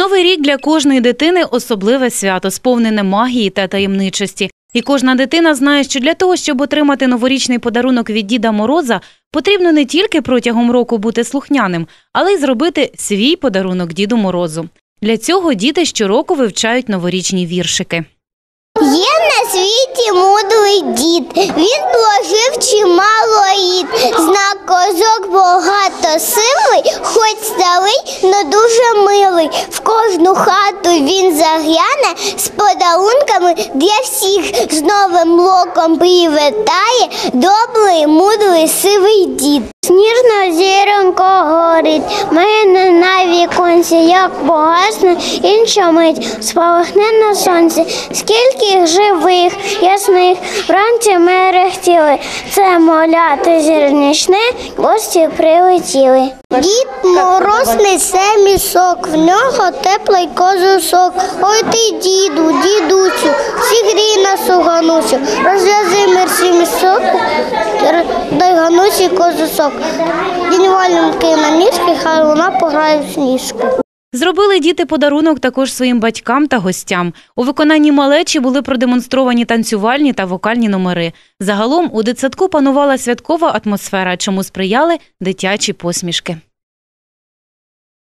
Новий рік для кожної дитини особливе свято, сповнене магії та таємничості. І кожна дитина знає, що для того, щоб отримати новорічний подарунок від Діда Мороза, потрібно не тільки протягом року бути слухняним, але й зробити свій подарунок Діду Морозу. Для цього діти щороку вивчають новорічні віршики. Є на світі мудрий дід, він положив чимало літ. Знак багато силий, хоч старий, но дуже милий. В кожну хату він загляне з подарунками для всіх. З новим локом привітає добрий, мудрий, сивий дід. Сніжна зіронька горить, мене на віконці, як погасне, інша мить спалахне на сонці. Скільки живих, ясних, вранці мерехтіли, це моляти зірничне, гості прилетіли. Дід мороз несе місок, в нього теплий козусок. Ой ти, діду, дідусю, зігрій нас у ганусю, розв'язи мерсі місок, дай ганусі козусок. Дінь валенки на ніжки, вона пограє в сніжки. Зробили діти подарунок також своїм батькам та гостям. У виконанні малечі були продемонстровані танцювальні та вокальні номери. Загалом у дитсадку панувала святкова атмосфера, чому сприяли дитячі посмішки.